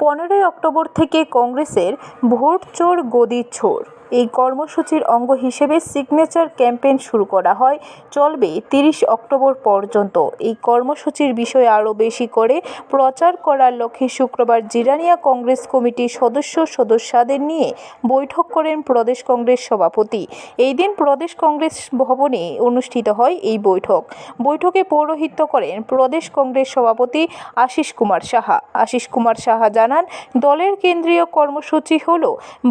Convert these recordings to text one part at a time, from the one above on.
পনেরোই অক্টোবর থেকে কংগ্রেসের ভোট চোর গদি চোর এই কর্মসূচির অঙ্গ হিসেবে সিগনেচার ক্যাম্পেইন শুরু করা হয়। চলবে তিরিশ অক্টোবর পর্যন্ত। এই কর্মসূচির বিষয়ে আরও বেশি করে প্রচার করার লক্ষ্যে শুক্রবার জিরানিয়া কংগ্রেস কমিটির সদস্য সদস্যদের নিয়ে বৈঠক করেন প্রদেশ কংগ্রেস সভাপতি। এই দিন প্রদেশ কংগ্রেস ভবনে অনুষ্ঠিত হয় এই বৈঠক। বৈঠকে পৌরোহিত্য করেন প্রদেশ কংগ্রেস সভাপতি আশিস কুমার সাহা। আশিস কুমার সাহা জানান, দলের কেন্দ্রীয় কর্মসূচি হল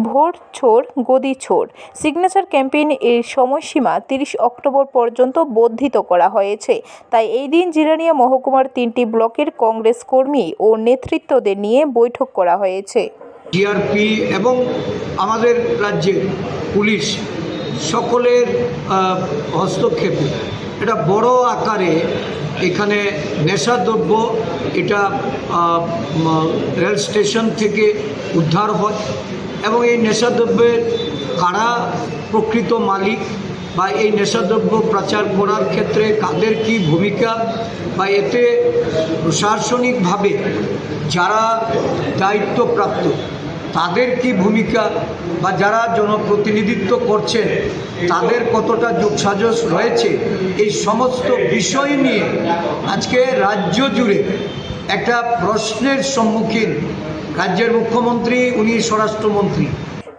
ভোট ছোড় গদি ছোড় সিগনেচার ক্যাম্পেইন এর সময়সীমা তিরিশ অক্টোবর পর্যন্ত বর্ধিত করা হয়েছে। তাই এই দিন জিরানিয়া মহকুমার তিনটি ব্লকের কংগ্রেস কর্মী ও নেতৃত্বদের নিয়ে বৈঠক করা হয়েছে। জিআরপি এবং আমাদের রাজ্যের পুলিশ সকলের হস্তক্ষেপে। এটা বড় আকারে এখানে নেশাদ্রব্য, এটা রেল স্টেশন থেকে উদ্ধার হয় এবং এই নেশাদ্রব্যের কারা প্রকৃত মালিক বা এই নেশাদ্রব্য প্রচার করার ক্ষেত্রে কাদের কি ভূমিকা বা এতে প্রশাসনিকভাবে যারা দায়িত্বপ্রাপ্ত, তাদের কি ভূমিকা বা যারা জনপ্রতিনিধিত্ব করছেন, তাদের কতটা যোগসাজস রয়েছে, এই সমস্ত বিষয় নিয়ে আজকে রাজ্য জুড়ে একটা প্রশ্নের সম্মুখীন রাজ্যের মুখ্যমন্ত্রী, উনি স্বরাষ্ট্রমন্ত্রী।